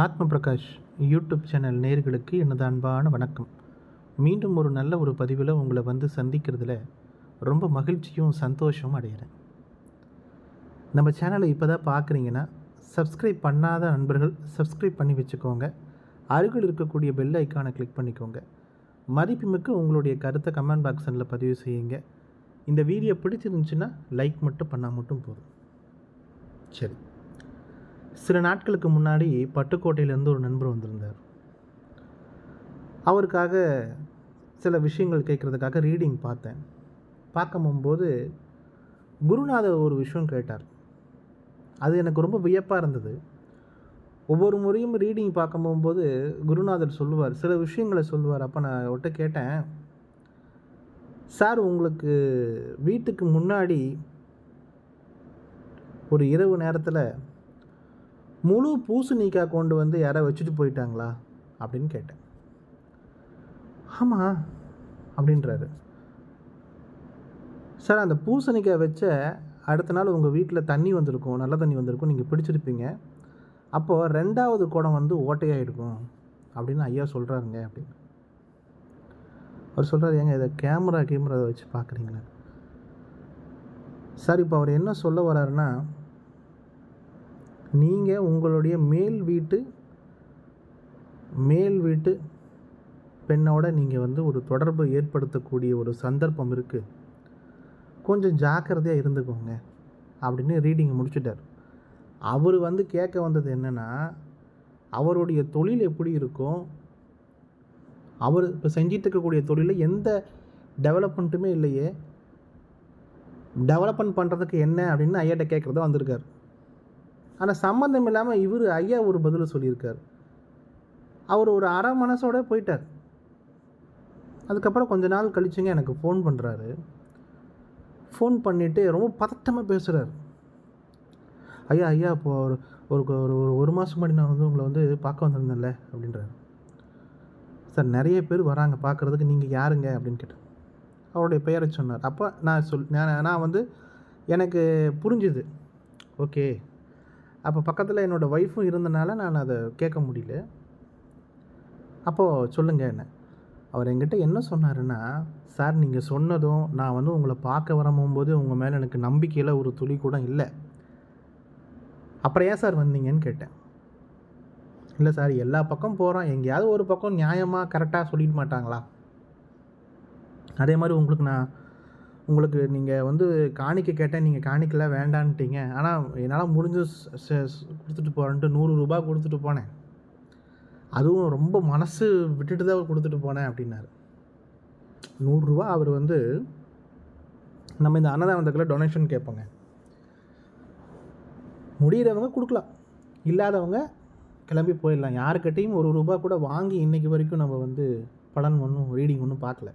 ஆத்ம Prakash YouTube channel நேர்களுக்கு எனது அன்பான வணக்கம். மீண்டும் ஒரு நல்ல ஒரு பதிவில் உங்களை வந்து சந்திக்கிறதுல ரொம்ப மகிழ்ச்சியும் சந்தோஷமும் அடைகிறேன் நம்ம சேனலை இப்போ தான் பார்க்குறீங்கன்னா சப்ஸ்கிரைப் பண்ணாத நண்பர்கள் சப்ஸ்கிரைப் பண்ணி வச்சுக்கோங்க. அருகில் இருக்கக்கூடிய பெல் ஐக்கானை கிளிக் பண்ணிக்கோங்க. மதிப்புமிக்க உங்களுடைய கருத்தை கமெண்ட் பாக்ஸனில் பதிவு செய்யுங்க. இந்த வீடியோ பிடிச்சிருந்துச்சுன்னா லைக் மட்டும் பண்ணால் மட்டும் போதும். சரி. சில நாட்களுக்கு முன்னாடி பட்டுக்கோட்டையிலேருந்து ஒரு நண்பர் வந்திருந்தார். அவருக்காக சில விஷயங்கள் கேட்குறதுக்காக ரீடிங் பார்த்தேன். பார்க்க போகும்போது குருநாதர் ஒரு விஷயம் கேட்டார். அது எனக்கு ரொம்ப வியப்பாக இருந்தது. ஒவ்வொரு முறையும் ரீடிங் பார்க்க போகும்போது குருநாதர் சொல்லுவார் சில விஷயங்களை சொல்லுவார். அப்போ நான் அவர்கிட்ட கேட்டேன் சார் உங்களுக்கு வீட்டுக்கு முன்னாடி ஒரு இரவு நேரத்தில் முழு பூசணிக்காய் கொண்டு வந்து யாராவது வச்சுட்டு போயிட்டாங்களா? அப்படின்னு கேட்டேன். ஆமாம் அப்படின்றாரு. சார் அந்த பூசணிக்காய் வச்ச அடுத்த நாள் உங்கள் வீட்டில் தண்ணி வந்திருக்கும் நல்ல தண்ணி வந்திருக்கும் நீங்கள் பிடிச்சிருப்பீங்க. அப்போது ரெண்டாவது குடம் வந்து ஓட்டையாகிருக்கும் அப்படின்னு ஐயா சொல்கிறாருங்க அப்படின்னு. அவர் சொல்கிறார் ஏங்க இதை கேமரா கேமரா வச்சு பார்க்குறீங்களா? சார் இப்போ அவர் என்ன சொல்ல வர்றாருன்னா நீங்கள் உங்களுடைய மேல் வீட்டு மேல் வீட்டு பெண்ணோட நீங்கள் வந்து ஒரு தொடர்பை ஏற்படுத்தக்கூடிய ஒரு சந்தர்ப்பம் இருக்குது கொஞ்சம் ஜாக்கிரதையாக இருந்துக்கோங்க அப்படின்னு ரீடிங் முடிச்சுட்டார். அவர் வந்து கேட்க வந்தது என்னென்னா அவருடைய தொழில் எப்படி இருக்கும்? அவர் இப்போ செஞ்சிட்டு இருக்கக்கூடிய தொழிலில் எந்த டெவலப்மெண்ட்டுமே இல்லையே. டெவலப்மெண்ட் பண்ணுறதுக்கு என்ன அப்படின்னு ஐயாட்ட கேட்குறதா வந்திருக்கார். ஆனால் சம்மந்தம் இல்லாமல் இவர் ஐயா ஒரு பதிலை சொல்லியிருக்கார். அவர் ஒரு அரை மனசோட போயிட்டார். அதுக்கப்புறம் கொஞ்ச நாள் கழிச்சுங்க எனக்கு ஃபோன் பண்ணுறாரு ஃபோன் பண்ணிவிட்டு ரொம்ப பதட்டமாக பேசுகிறார் ஐயா ஐயா இப்போ ஒரு ஒரு ஒரு ஒரு ஒரு மாதம் முன்னாடி நான் வந்து உங்களை வந்து பார்க்க வந்திருந்தேன்ல அப்படின்றாரு. சார் நிறைய பேர் வராங்க பார்க்குறதுக்கு நீங்கள் யாருங்க? அப்படின்னு கேட்டேன். அவருடைய பெயரை சொன்னார். அப்போ நான் சொல் நான் நான் வந்து எனக்கு புரிஞ்சுது. ஓகே. அப்போ பக்கத்தில் என்னோடய ஒய்ஃபும் இருந்தனால நான் அதை கேட்க முடியல. அப்போது சொல்லுங்கள் என்ன? அவர் என்கிட்ட என்ன சொன்னாருன்னா சார் நீங்கள் சொன்னதும் நான் வந்து உங்களை பார்க்க வரமும்போது உங்கள் மேலே எனக்கு நம்பிக்கையில் ஒரு துளி கூட இல்லை. அப்புறம் ஏன் சார் வந்தீங்கன்னு கேட்டேன். இல்லை சார் எல்லா பக்கம் போகிறோம் எங்கேயாவது ஒரு பக்கம் நியாயமாக கரெக்டாக சொல்லிட மாட்டாங்களா? அதே மாதிரி உங்களுக்கு நான் உங்களுக்கு நீங்கள் வந்து காணிக்க கேட்டேன் நீங்கள் காணிக்கல வேண்டான்ட்டீங்க. ஆனால் என்னால் முடிஞ்சு கொடுத்துட்டு போகிறேன்ட்டு நூறு ரூபா கொடுத்துட்டு போனேன். அதுவும் ரொம்ப மனசு விட்டுட்டு தான் கொடுத்துட்டு போனேன் அப்படின்னாரு. நூறுரூவா அவர் வந்து நம்ம இந்த அன்னதானத்துக்குள்ள டொனேஷன் கேட்போங்க. முடிகிறவங்க கொடுக்கலாம். இல்லாதவங்க கிளம்பி போயிடலாம். யாருக்கிட்டையும் ஒரு ரூபா கூட வாங்கி இன்றைக்கி வரைக்கும் நம்ம வந்து பலன் ஒன்றும் ரீடிங் ஒன்றும் பார்க்கல.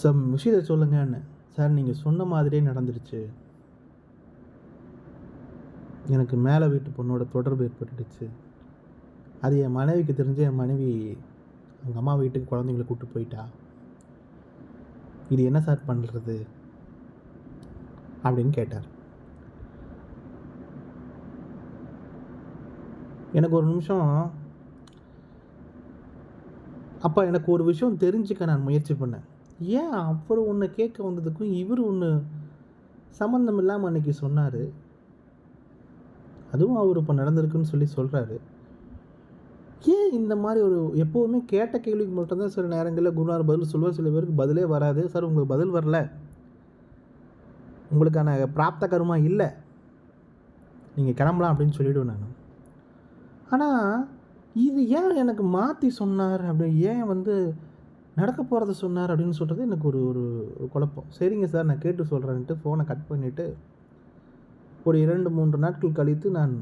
சம் விஷயத்தை சொல்லுங்கன்னு. சார் நீங்கள் சொன்ன மாதிரியே நடந்துருச்சு எனக்கு மேலே வீட்டு பொண்ணோட தொடர்பு ஏற்பட்டுடுச்சு. அது என் மனைவிக்கு தெரிஞ்சு என் மனைவி அவங்க அம்மா வீட்டுக்கு குழந்தைங்கள கூப்பிட்டு போயிட்டா. இது என்ன சார் பண்ணுறது அப்படின்னு கேட்டார். எனக்கு ஒரு நிமிஷம் அப்போ எனக்கு ஒரு விஷயம் தெரிஞ்சுக்க நான் முயற்சி பண்ணேன். ஏன் அவர் ஒன்று கேட்க வந்ததுக்கும் இவர் ஒன்று சம்மந்தம் இல்லாமல் அன்றைக்கி சொன்னார். அதுவும் அவர் இப்போ நடந்திருக்குன்னு சொல்லி சொல்கிறாரு ஏன் இந்த மாதிரி ஒரு எப்போவுமே கேட்ட கேள்விக்கு மட்டும்தான் சில நேரங்களில் குருநார் பதில் சொல்லுவார். சில பேருக்கு பதிலே வராது. சார் உங்களுக்கு பதில் வரல. உங்களுக்கான பிராப்த கருமா இல்லை. நீங்கள் கிளம்பலாம் அப்படின்னு சொல்லிவிடுவேன் நான். ஆனால் இது ஏன் எனக்கு மாற்றி சொன்னார்? அப்படின்னு ஏன் வந்து நடக்க போகிறத சொன்னார் அப்படின்னு சொல்கிறது எனக்கு ஒரு ஒரு குழப்பம். சரிங்க சார் நான் கேட்டு சொல்கிறேன்ட்டு ஃபோனை கட் பண்ணிவிட்டு ஒரு இரண்டு மூன்று நாட்கள் கழித்து நான்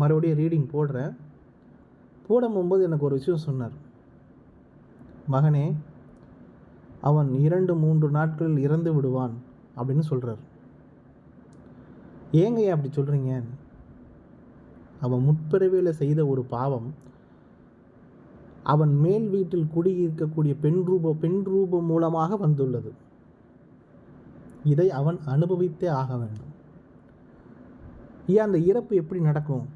மறுபடியும் ரீடிங் போடுறேன். போட போகும்போது எனக்கு ஒரு விஷயம் சொன்னார். மகனே அவன் இரண்டு மூன்று நாட்களில் இறந்து விடுவான் அப்படின்னு சொல்கிறார் ஏங்க அப்படி சொல்கிறீங்க அவன் முற்பிறவியில் செய்த ஒரு பாவம் அவன் மேல் வீட்டில் குடியிருக்கக்கூடிய பெண் ரூப பெண் ரூபம் மூலமாக வந்துள்ளது. இதை அவன் அனுபவித்தே ஆக வேண்டும். ஏன் அந்த இறப்பு எப்படி நடக்கும்?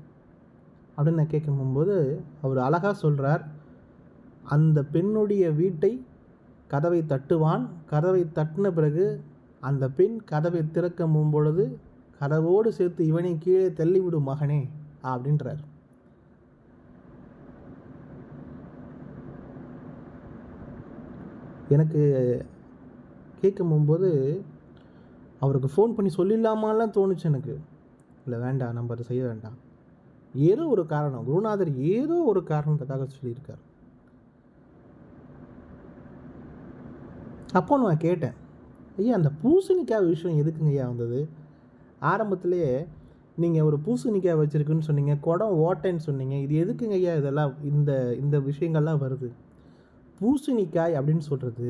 அப்படின்னு நான் அவர் அழகாக சொல்கிறார் அந்த பெண்ணுடைய வீட்டை கதவை தட்டுவான். கதவை தட்டின பிறகு அந்த பெண் கதவை திறக்க பொழுது கதவோடு சேர்த்து இவனை கீழே தள்ளிவிடும் மகனே அப்படின்றார். எனக்கு கேட்கும் போகும்போது அவருக்கு ஃபோன் பண்ணி சொல்லிடலாமான்லாம் தோணுச்சு எனக்கு. இல்லை வேண்டாம் நம்ம அதை செய்ய வேண்டாம். ஏதோ ஒரு காரணம் குருநாதர் ஏதோ ஒரு காரணத்துக்காக சொல்லியிருக்கார். அப்போ நான் கேட்டேன் ஐயா அந்த பூசணிக்காய் விஷயம் எதுக்குங்க ஐயா வந்தது? ஆரம்பத்திலேயே நீங்கள் ஒரு பூசணிக்காய் வச்சுருக்குன்னு சொன்னீங்க குடம் ஓட்டைன்னு சொன்னீங்க இது எதுக்குங்க ஐயா இதெல்லாம் இந்த இந்த விஷயங்கள்லாம் வருது? பூசணிக்காய் அப்படின்னு சொல்கிறது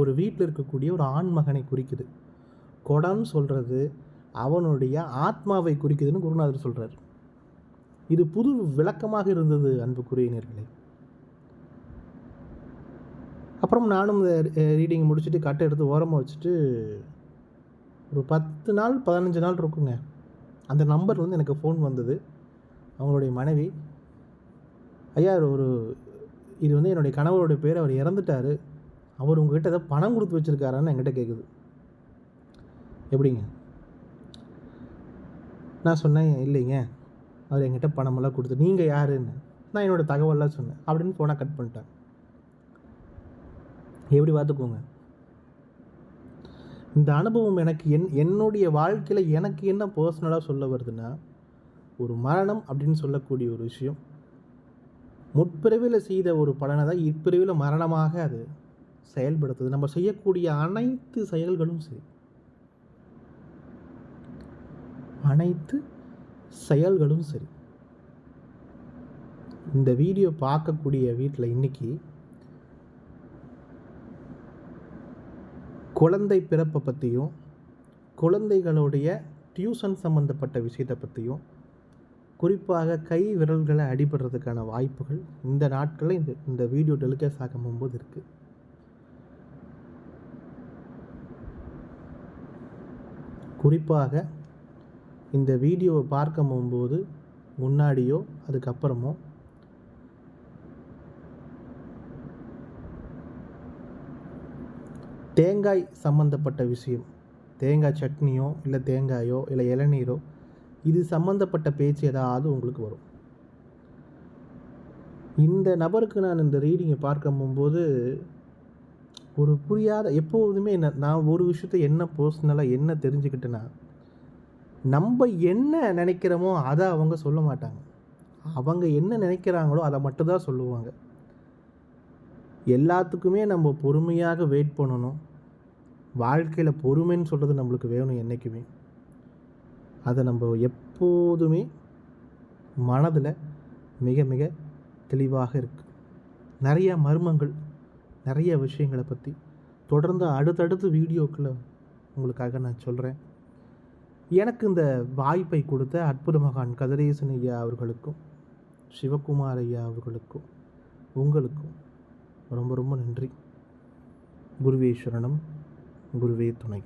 ஒரு வீட்டில் இருக்கக்கூடிய ஒரு ஆண் மகனை குறிக்குது. குடம்னு சொல்கிறது அவனுடைய ஆத்மாவை குறிக்குதுன்னு குருநாதர் சொல்கிறார் இது புது விளக்கமாக இருந்தது அன்புக்குரியனர்களே அப்புறம் நானும் இந்த ரீடிங் முடிச்சுட்டு கட்டை எடுத்து ஓரமாக வச்சுட்டு ஒரு பத்து நாள் பதினஞ்சு நாள் இருக்குங்க. அந்த நம்பர் வந்து எனக்கு ஃபோன் வந்தது. அவங்களுடைய மனைவி ஐயா ஒரு இது வந்து என்னுடைய கணவரோட பேர் அவர் இறந்துட்டார். அவர் உங்ககிட்ட ஏதோ பணம் கொடுத்து வச்சுருக்காரான்னு என்கிட்ட கேட்குது எப்படிங்க? நான் சொன்னேன் இல்லைங்க. அவர் என்கிட்ட பணமெல்லாம் கொடுத்து நீங்கள் யாருன்னு? நான் என்னோடய தகவலாம் சொன்னேன். அப்படின்னு ஃபோனை கட் பண்ணிட்டேன் எப்படி பார்த்துக்கோங்க. இந்த அனுபவம் எனக்கு என் என்னுடைய வாழ்க்கையில் எனக்கு என்ன பர்சனலாக சொல்ல வருதுன்னா ஒரு மரணம் அப்படின்னு சொல்லக்கூடிய ஒரு விஷயம். முற்பிறவியில் செய்த ஒரு பலனை தான் இப்பிறவியில் மரணமாக அது செயல்படுத்துது. நம்ம செய்யக்கூடிய அனைத்து செயல்களும் சரி. அனைத்து செயல்களும் சரி. இந்த வீடியோ பார்க்கக்கூடிய வீட்டில் இன்றைக்கி குழந்தை பிறப்பை பற்றியும் குழந்தைகளுடைய டியூஷன் சம்மந்தப்பட்ட விஷயத்தை பற்றியும் குறிப்பாக கை விரல்களை அடிபடுறதுக்கான வாய்ப்புகள் இந்த நாட்களில் இந்த இந்த வீடியோ டெலிகாஸ்ட் போகும்போது இருக்குது குறிப்பாக இந்த வீடியோவை பார்க்க போகும்போது முன்னாடியோ அதுக்கப்புறமோ தேங்காய் சம்மந்தப்பட்ட விஷயம் தேங்காய் சட்னியோ இல்லை தேங்காயோ இல்லை இளநீரோ இது சம்மந்தப்பட்ட பேச்சு ஏதாவது உங்களுக்கு வரும். இந்த நபருக்கு நான் இந்த ரீடிங்கை பார்க்க போகும்போது ஒரு புரியாத எப்போதுமே என்ன நான் ஒரு விஷயத்த என்ன பர்சனலாக என்ன தெரிஞ்சுக்கிட்டேன்னா நம்ம என்ன நினைக்கிறோமோ அதை அவங்க சொல்ல மாட்டாங்க. அவங்க என்ன நினைக்கிறாங்களோ அதை மட்டும்தான் சொல்லுவாங்க. எல்லாத்துக்குமே நம்ம பொறுமையாக வெயிட் பண்ணணும். வாழ்க்கையில் பொறுமைன்னு சொல்கிறது நம்மளுக்கு வேணும் என்றைக்குமே அதை நம்ம எப்போதுமே மனதில் மிக மிக தெளிவாக இருக்குது நிறைய மர்மங்கள் நிறைய விஷயங்களை பற்றி தொடர்ந்து அடுத்தடுத்து வீடியோக்களை உங்களுக்காக நான் சொல்கிறேன் எனக்கு இந்த வாய்ப்பை கொடுத்த அற்புத மகான் கதிரேசன் ஐயா அவர்களுக்கும் சிவகுமார் ஐயா அவர்களுக்கும் உங்களுக்கும் ரொம்ப ரொம்ப நன்றி. குருவேஸ்வரனம் குருவே துணை.